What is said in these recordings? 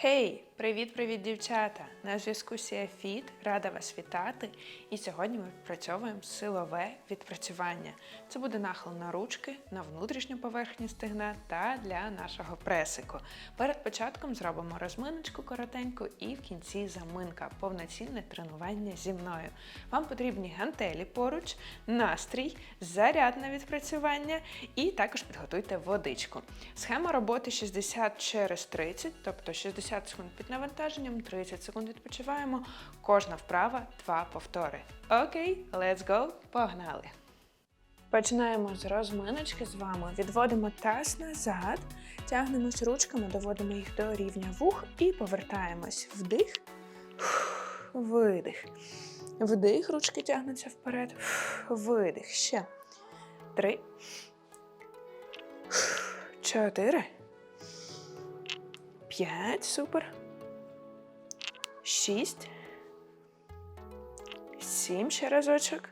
Hey привіт-привіт, дівчата! На зв'язку Сіафіт, рада вас вітати. І сьогодні ми відпрацьовуємо силове відпрацювання. Це буде нахил на ручки, на внутрішню поверхню стегна та для нашого пресику. Перед початком зробимо розминочку коротеньку і в кінці заминка, повноцінне тренування зі мною. Вам потрібні гантелі поруч, настрій, заряд на відпрацювання і також підготуйте водичку. Схема роботи 60 через 30, тобто 60 секунд під навантаженням, 30 секунд відпочиваємо. Кожна вправа два повтори. Окей, let's go, погнали! Починаємо з розминочки з вами. Відводимо таз назад, тягнемось ручками, доводимо їх до рівня вух і повертаємось. Вдих, видих. Вдих, ручки тягнуться вперед. Видих. Ще. Три. Чотири. П'ять. Супер. Шість. Сім. Ще разочок.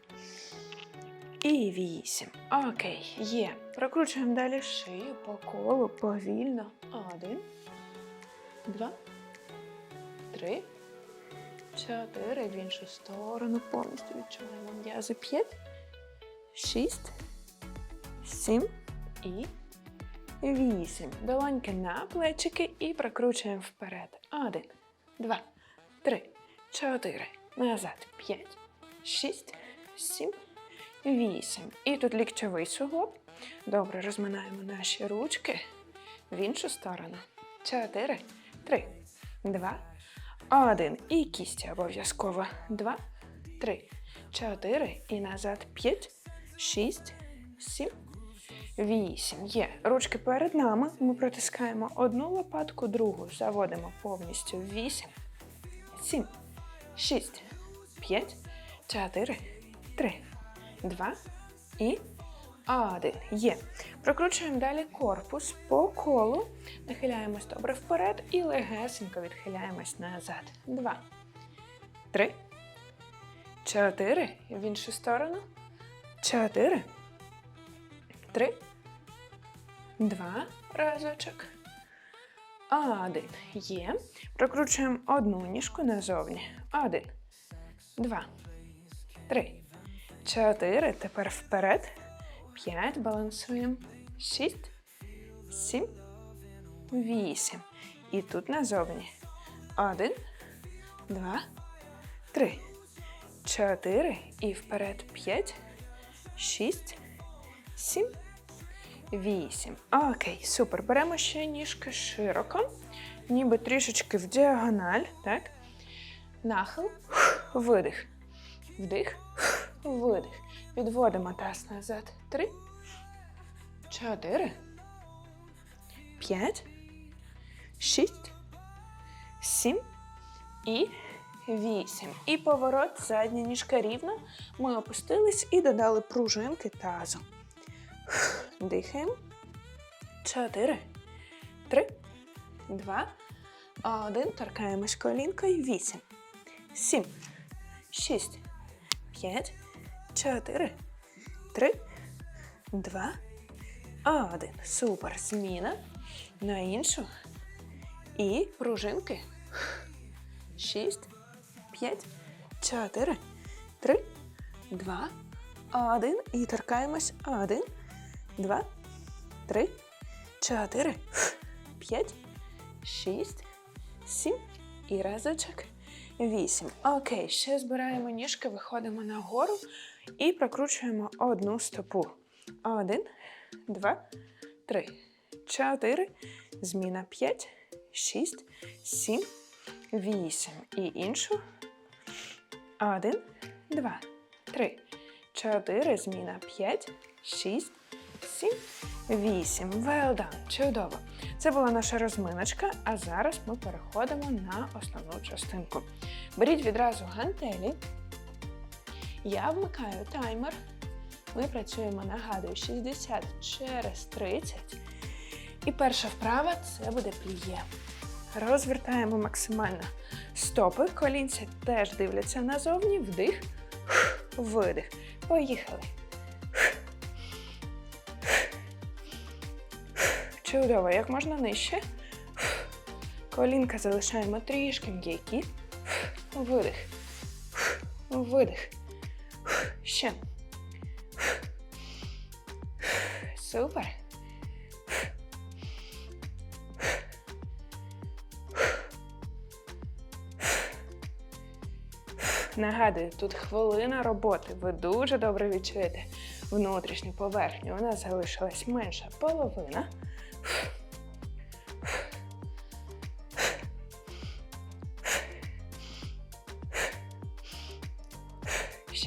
І вісім. Окей, є. Прокручуємо далі шию по колу повільно. Один. Два. Три. Чотири. В іншу сторону. Повністю відчуваємо м'язи. П'ять. Шість. Сім. І вісім. Долоньки на плечики і прокручуємо вперед. Один. Два. Три. Чотири. Назад. П'ять. Шість. Сім. Вісім. І тут ліктьовий суглоб. Добре, розминаємо наші ручки в іншу сторону. Чотири, три, два, один. І кісті обов'язково. Два, три, чотири. І назад. П'ять, шість, сім, вісім. Є. Ручки перед нами. Ми протискаємо одну лопатку, другу. Заводимо повністю. Вісім, сім, шість, п'ять, чотири, три два і один. Є. Прокручуємо далі корпус по колу. Нахиляємось добре вперед і легесенько відхиляємось назад. Два. Три. Чотири. В іншу сторону. Чотири. Три. Два. Разочок. Один. Є. Прокручуємо одну ніжку назовні. Один. Два. Три. Чотири. Тепер вперед. П'ять. Балансуємо. Шість. Сім. Вісім. І тут назовні. Один. Два. Три. Чотири. І вперед. П'ять. Шість. Сім. Вісім. Окей, супер. Беремо ще ніжки широко. Ніби трішечки в діагональ. Так. Нахил. Видих. Вдих. Видих. Відводимо таз назад. Три. Чотири. П'ять. Шість. Сім. І вісім. І поворот. Задня ніжка рівна. Ми опустились і додали пружинки тазу. Дихаємо. Чотири. Три. Два. Один. Торкаємось колінкою. Вісім. Сім. Шість. П'ять. Чотири. Три. Два. Один. Супер. Зміна. На іншу. І пружинки. Шість. П'ять. Чотири. Три. Два. Один. І торкаємось. Один. Два. Три. Чотири. П'ять. Шість. Сім. І разочок. Вісім. Окей, ще збираємо ніжки, виходимо нагору і прокручуємо одну стопу. Один, два, три, чотири. Зміна п'ять, шість, сім, вісім. І іншу. Один, два, три, чотири. Зміна п'ять, шість, сім, вісім. Well done. Чудово. Це була наша розминочка, а зараз ми переходимо на основну частинку. Беріть відразу гантелі. Я вмикаю таймер. Ми працюємо, нагадую, 60 через 30. І перша вправа це буде пліє. Розвертаємо максимально стопи. Колінця теж дивляться назовні. Вдих, видих. Поїхали. Чудово, як можна нижче. Колінка залишаємо трішки м'які. Видих. Видих. Ще. Супер. Нагадую, тут хвилина роботи. Ви дуже добре відчуєте внутрішню поверхню. У нас залишилась менша половина.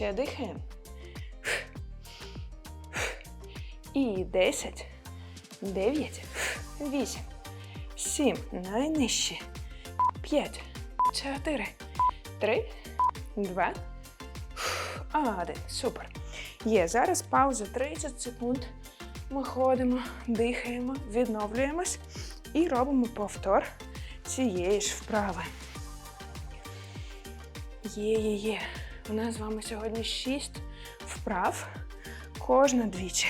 Ще дихаємо. І 10, 9, 8, 7, найнижче, 5, 4, 3, 2, 1. Супер. Є. Зараз пауза 30 секунд. Ми ходимо, дихаємо, відновлюємось і робимо повтор цієї ж вправи. Є, є, є. У нас з вами сьогодні 6 вправ. Кожна двічі.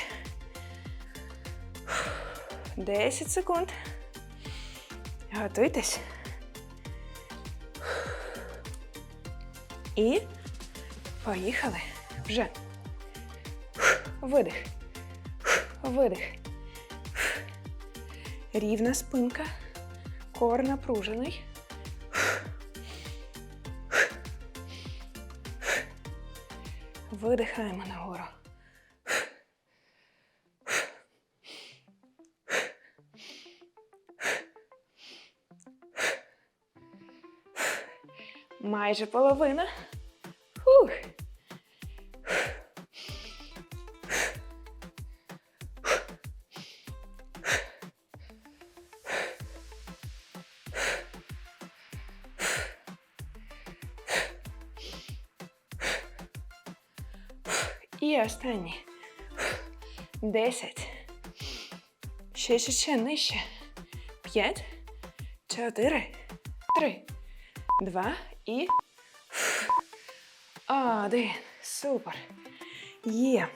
10 секунд. Готуйтесь. І поїхали. Вже. Видих. Видих. Рівна спинка. Кор напружений. Видихаємо нагору. Майже половина. І останній. Десять. Ще, ще, ще, нижче. П'ять, чотири, три, два і. Один. Супер. Є.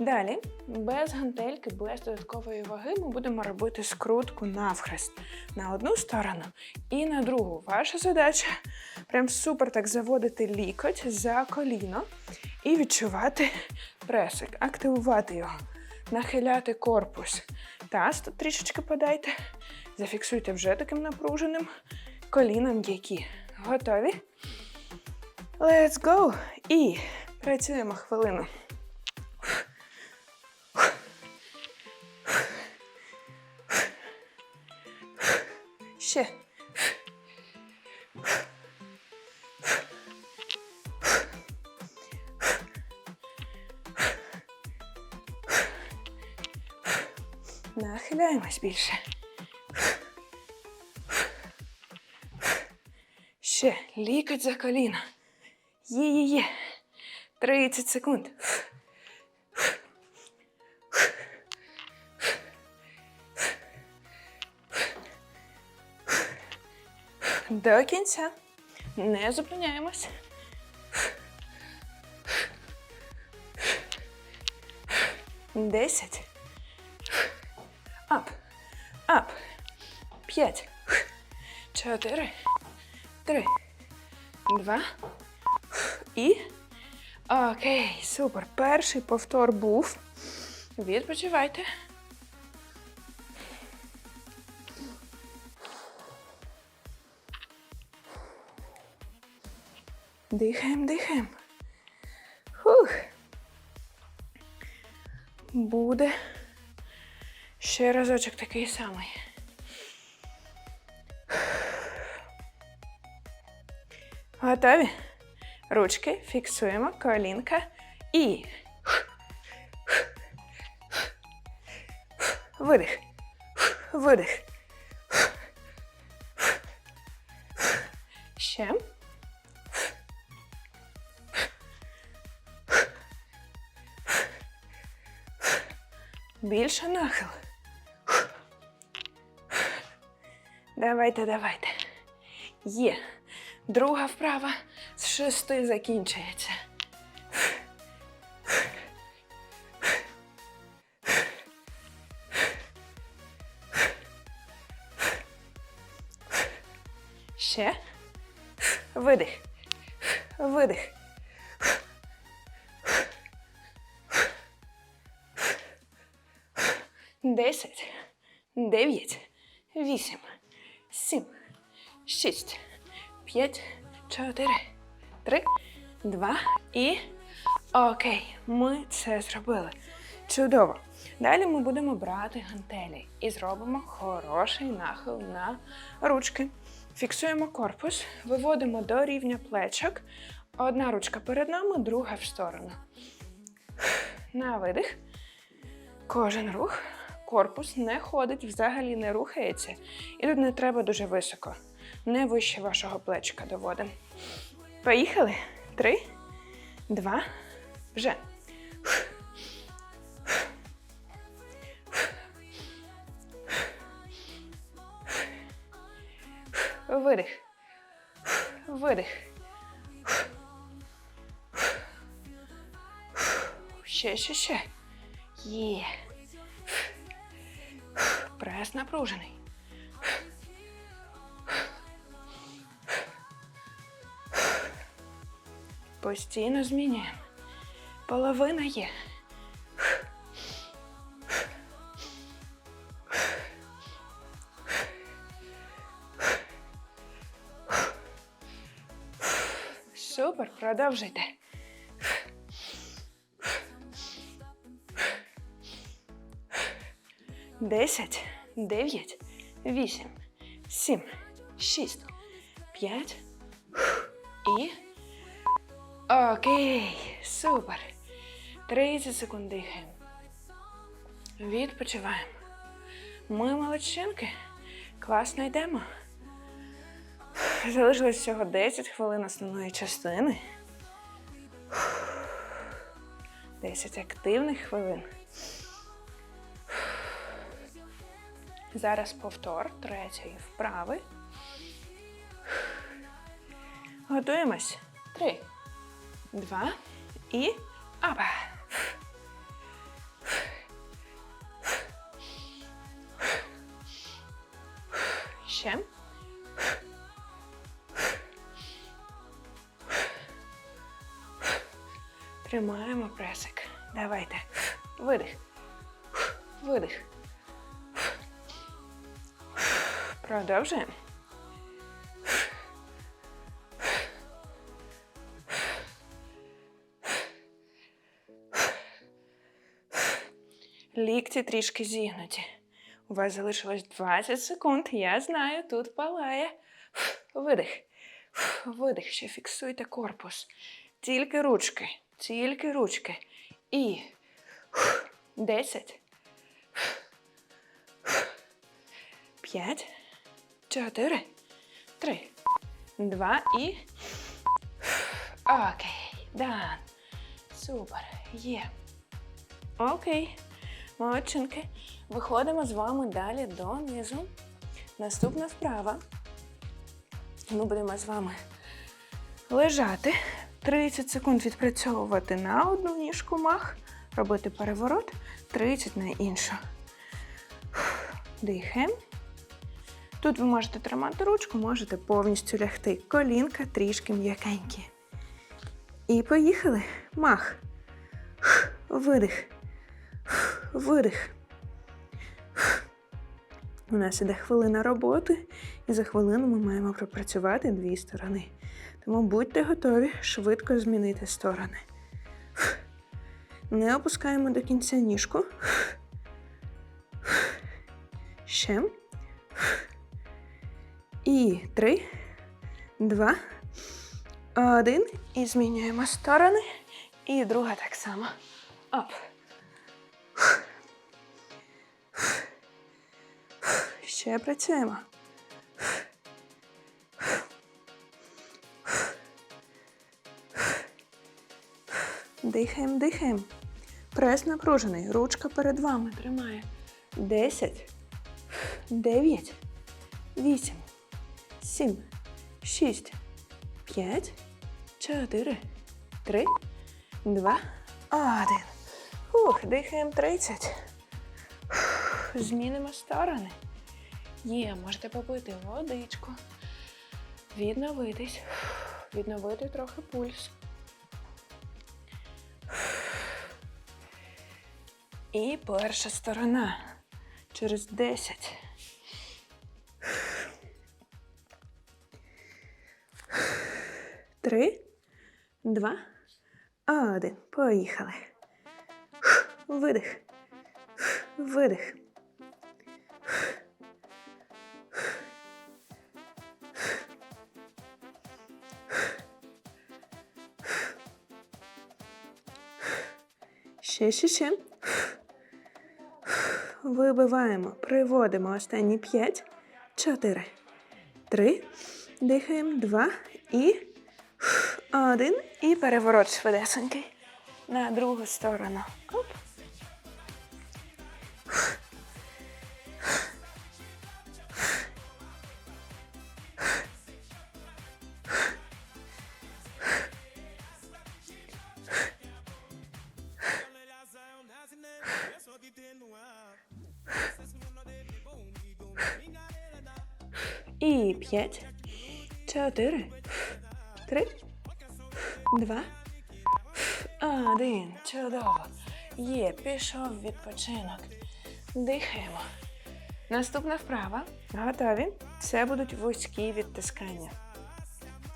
Далі, без гантельки, без додаткової ваги, ми будемо робити скрутку навхрест на одну сторону і на другу. Ваша задача прям супер так заводити лікоть за коліно і відчувати пресик, активувати його, нахиляти корпус. Таз тут трішечки подайте. Зафіксуйте вже таким напруженим коліном м'які. Готові? Let's go! І працюємо хвилину. Ще. Нахиляємось більше. Ще лікоть за коліно. Є-є-є. 30 секунд. До кінця. Не зупиняємось. Десять. Ап. П'ять. Чотири. Три. Два. І. Окей, супер. Перший повтор був. Відпочивайте. Дихаємо, дихаємо. Фух. Буде ще разочок такий самий. Готові? Ручки фіксуємо, колінка і. Видих. Видих. Ще. Більше нахил. Давайте, давайте. Є. Друга вправа з шести закінчується. Ще. Видих. Видих. Десять, дев'ять, вісім, п'ять, чотири, три, два і окей. Ми це зробили. Чудово. Далі ми будемо брати гантелі і зробимо хороший нахил на ручки. Фіксуємо корпус, виводимо до рівня плечок. Одна ручка перед нами, друга в сторону. На видих. Кожен рух. Корпус не ходить, взагалі не рухається. І тут не треба дуже високо. Не вище вашого плечка доводимо. Поїхали. Три, два, вже. Видих. Видих. Ще, ще, ще. Є. Прес напружений. Постійно змінюємо. Половина є. Супер, продовжуйте. Десять, дев'ять, вісім, сім, шість, п'ять. І. Окей, супер. 30 секунд дихаємо. Відпочиваємо. Ми молодчинки. Класно йдемо. Залишилось всього 10 хвилин основної частини. 10 активних хвилин. Зараз повтор третьої вправи. Готуємось. Три, два і апа. Ще. Тримаємо пресик. Давайте. Видих. Видих. Продовжуємо. Лікті трішки зігнуті. У вас залишилось 20 секунд. Я знаю, тут палає. Видих. Видих. Ще фіксуйте корпус. Тільки ручки. Тільки ручки. І 10. 5. 4. 3. 2 і. Окей. Дан. Супер. Є. Окей. Молодчинки. Виходимо з вами далі донизу. Наступна вправа. Ми будемо з вами лежати. 30 секунд відпрацьовувати на одну ніжку мах, робити переворот, 30 на іншу. Дихаємо. Тут ви можете тримати ручку, можете повністю лягти. Колінка трішки м'якенькі. І поїхали. Мах. Видих. Видих. У нас іде хвилина роботи, і за хвилину ми маємо пропрацювати дві сторони. Тому будьте готові швидко змінити сторони. Не опускаємо до кінця ніжку. Ще. І три, два, один. І змінюємо сторони. І друга так само. Оп. Ще працюємо. Дихаємо, дихаємо. Прес напружений. Ручка перед вами тримає. Десять, дев'ять, вісім, сім, шість, п'ять, чотири, три, два, один. Фух, дихаємо 30. Фух, Змінимо сторони. Є, можете попити водичку. відновитись, відновити трохи пульс. І перша сторона через 10. Три, два, один. Поїхали. Видих. Видих. Ще, ще, ще. Вибиваємо, приводимо останні п'ять, чотири, три, дихаємо, два і один. І переворот швидесенький на другу сторону. П'ять, чотири, три, два, один. Чудово. Є, пішов відпочинок. Дихаємо. Наступна вправа. Готові? Це будуть вузькі відтискання.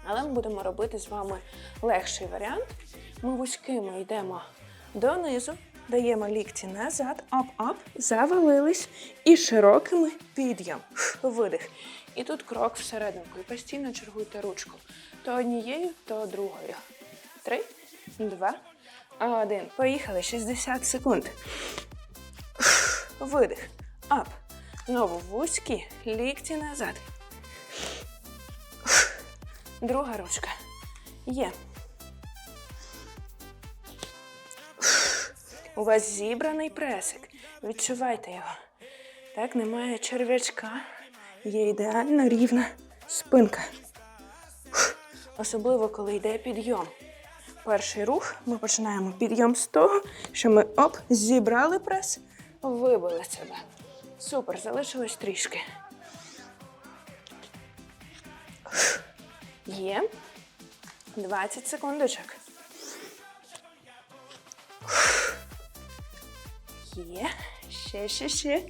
Але ми будемо робити з вами легший варіант. Ми вузькими йдемо донизу, даємо лікті назад, оп-оп, завалились і широкими підйом. Видих. І тут крок всерединку. І постійно чергуйте ручку. То однією, то другою. Три, два, один. Поїхали. 60 секунд. Видих. Ап. Знову вузькі. Лікті назад. Друга ручка. Є. У вас зібраний пресик. Відчувайте його. Так, немає черв'ячка. Є ідеально рівна спинка. Особливо, коли йде підйом. Перший рух ми починаємо підйом з того, що ми оп, зібрали прес, вибили себе. Супер, залишилось трішки. Є. 20 секундочок. Є. Ще, ще, ще.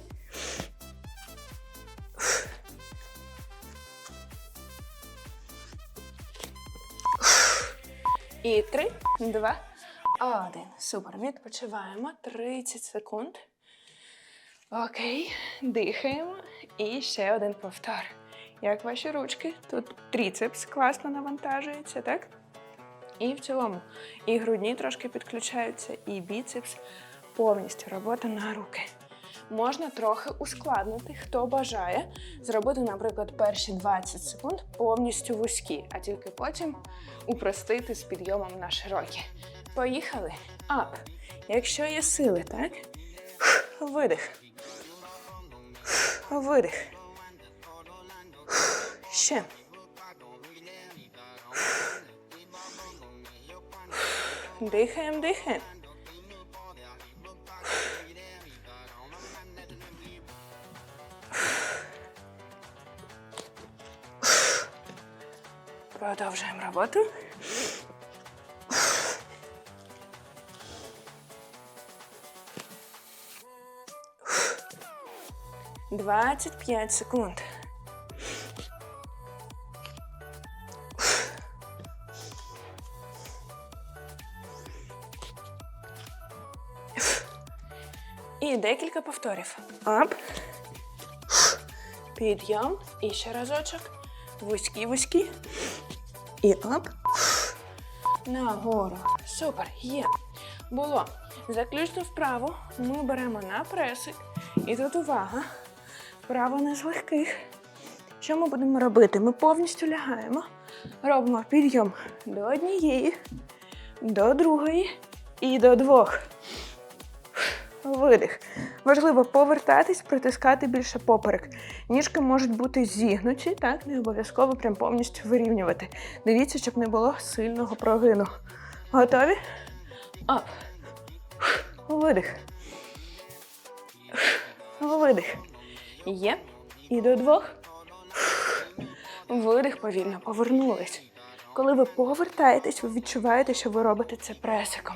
І три, два, один. Супер. Відпочиваємо. 30 секунд. Окей. Дихаємо. І ще один повтор. Як ваші ручки? Тут тріцепс класно навантажується, так? І в цілому. І грудні трошки підключаються, і біцепс повністю робота на руки. Можна трохи ускладнити, хто бажає зробити, наприклад, перші 20 секунд повністю вузькі, а тільки потім упростити з підйомом на широкі. Поїхали. Ап. Якщо є сили, так? Видих. Видих. Ще. Дихаємо, дихаємо. Продовжуємо роботу. Двадцять п'ять секунд. І декілька повторів. Ап. Підйом. І ще разочок. Вузькі, вузькі. І ап. Нагору. Супер. Є. Було. Заключну вправу ми беремо на пресик. І тут увага. Вправо не з легких. Що ми будемо робити? Ми повністю лягаємо. Робимо підйом до однієї, до другої і до двох. Видих. Важливо повертатись, притискати більше поперек. Ніжки можуть бути зігнуті, так, не обов'язково прям повністю вирівнювати. Дивіться, щоб не було сильного прогину. Готові? Ап. Видих. Видих. Є. І до двох. Видих повільно повернулись. Коли ви повертаєтесь, ви відчуваєте, що ви робите це пресиком.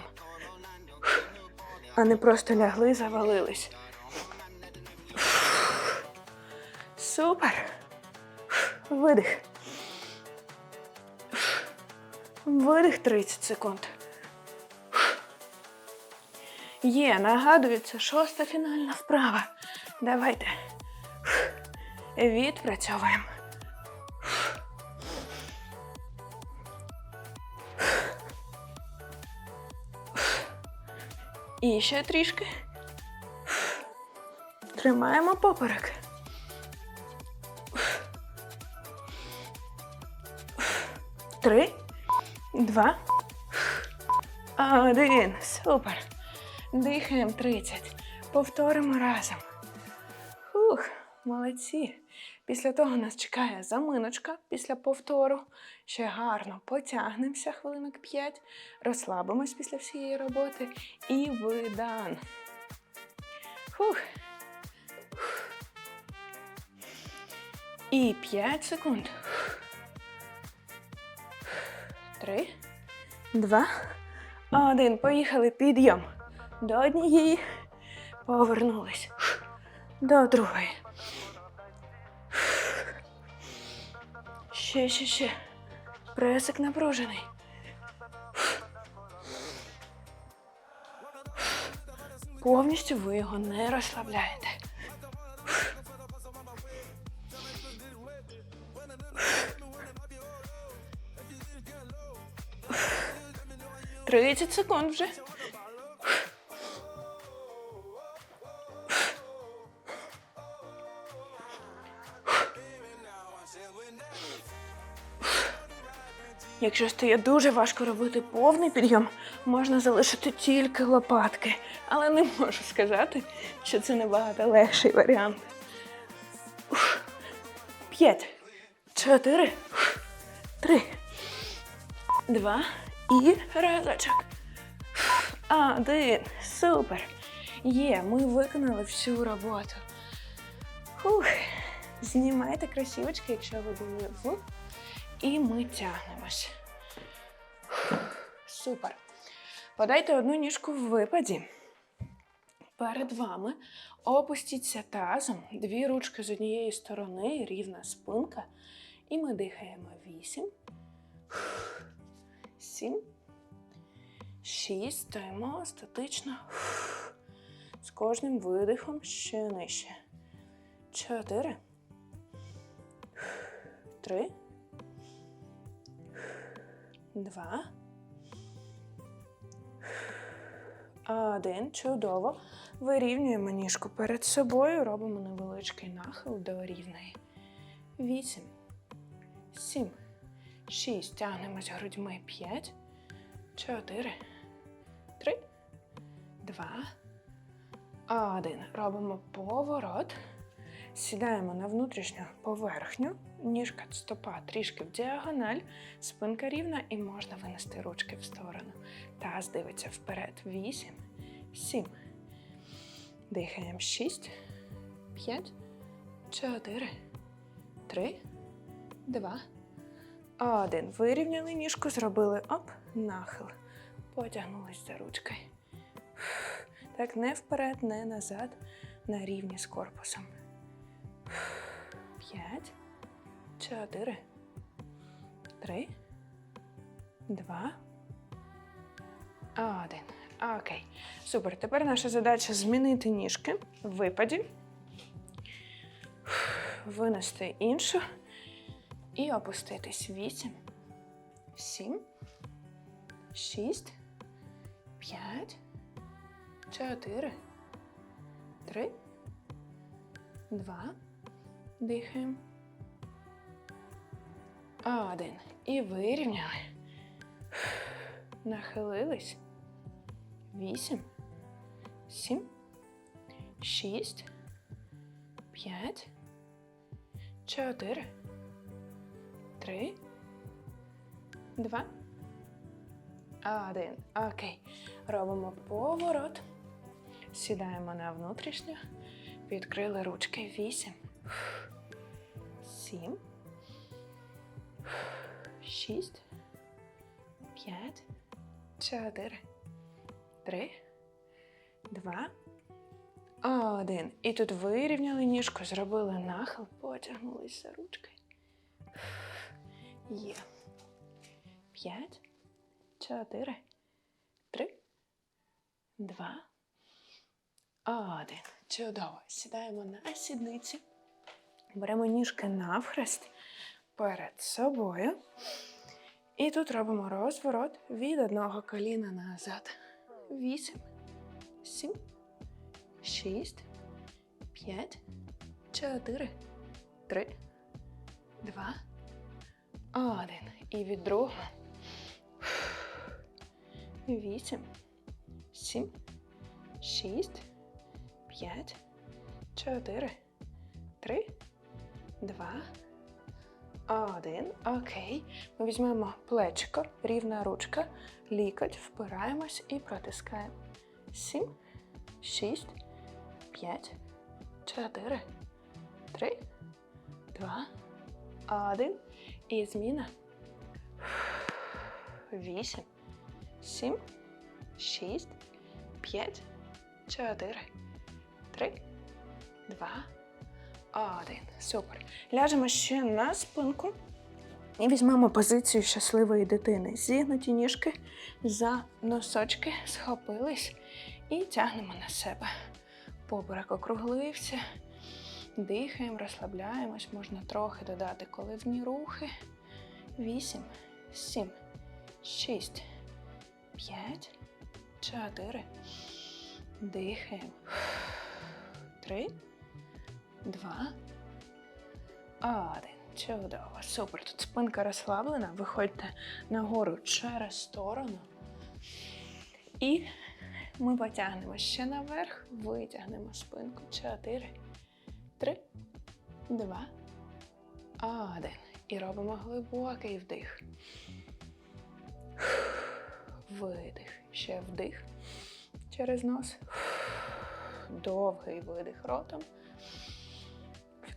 А не просто лягли, завалились. Супер. Видих. Видих 30 секунд. Є, нагадую, це шоста фінальна вправа. Давайте. Відпрацьовуємо. І ще трішки. Тримаємо поперек. Три, два, один. Супер. Дихаємо 30. Повторимо разом. Фух, молодці. Після того нас чекає заминочка після повтору. Ще гарно потягнемося хвилинок 5, розслабимось після всієї роботи і видан. Фух. І 5 секунд. Три, два, один. Поїхали. Підйом. До однієї. Повернулись. До другої. Ще, ще, ще. Пресик напружений. Повністю ви його не розслабляєте. 30 секунд вже. Якщо стає дуже важко робити повний підйом, можна залишити тільки лопатки. Але не можу сказати, що це набагато легший варіант. П'ять, чотири, три, два і разочок. Один. Супер. Є, ми виконали всю роботу. Фух. Знімайте красивочки, якщо ви були в. І ми тягнемось. Супер. Подайте одну ніжку в випаді. Перед вами опустіться тазом, дві ручки з однієї сторони, рівна спинка. І ми дихаємо вісім. Сім. Шість. Стоїмо статично. З кожним видихом ще нижче. Чотири. Три. Два. Один. Чудово. Вирівнюємо ніжку перед собою. Робимо невеличкий нахил до рівної. Вісім. Сім. Шість. Тягнемось грудьми. П'ять. Чотири. Три. Два. Один. Робимо поворот. Сідаємо на внутрішню поверхню, ніжка стопа трішки в діагональ, спинка рівна і можна винести ручки в сторону. Таз дивиться вперед. Вісім, сім. Дихаємо шість, п'ять, чотири, три, два, один. Вирівняли ніжку, зробили оп, нахил. Потягнулись за ручкою. Так, не вперед, не назад, на рівні з корпусом. П'ять, чотири, три, два, один. Окей. Супер. Тепер наша задача змінити ніжки в випаді, винести іншу і опуститись. Вісім, сім, шість, п'ять, чотири, три, два. Дихаємо. Один. І вирівняли. Нахилились. Вісім. Сім. Шість. П'ять. Чотири. Три. Два. Один. Окей. Робимо поворот. Сідаємо на внутрішню. Відкрили ручки. Вісім. Сім. Шість. П'ять. Чотири. Три. Два. Один. І тут вирівняли ніжку, зробили нахил, потягнулись за ручки. Є. П'ять. Чотири. Три. Два. Один. Чудово. Сідаємо на сідниці. Беремо ніжки навхрест перед собою. І тут робимо розворот від одного коліна назад. Вісім, сім, шість, п'ять, чотири, три, два, один. І від другого. Вісім, сім, шість, п'ять, чотири, три, два, один. Окей. Ми візьмемо плечко, рівна ручка, лікоть, впираємось і протискаємо. Сім, шість, п'ять, чотири, три, два, один. І зміна. Вісім, сім, шість, п'ять, чотири, три, два, один. Супер. Ляжемо ще на спинку і візьмемо позицію щасливої дитини. Зігнуті ніжки за носочки, схопились і тягнемо на себе. Поберек округлився. Дихаємо, розслабляємось, можна трохи додати коливні рухи. Вісім, сім, шість, п'ять, чотири. Дихаємо. Три, два, один. Чудово. Супер. Тут спинка розслаблена. Виходьте нагору через сторону. І ми потягнемо ще наверх, витягнемо спинку. Чотири, три, два, один. І робимо глибокий вдих. Видих. Ще вдих через нос. Довгий видих ротом.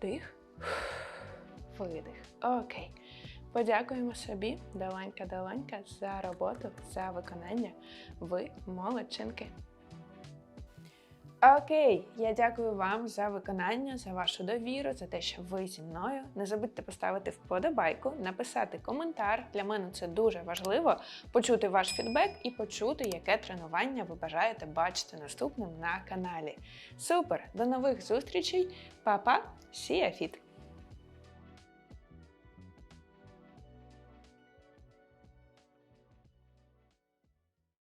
Вдих. Видих. Окей. Подякуємо собі, долонька-долонька, за роботу, за виконання. Ви молодчинки. Окей, я дякую вам за виконання, за вашу довіру, за те, що ви зі мною. Не забудьте поставити вподобайку, написати коментар. Для мене це дуже важливо почути ваш фідбек і почути, яке тренування ви бажаєте бачити наступним на каналі. Супер! До нових зустрічей! Па-па! Сіафіт!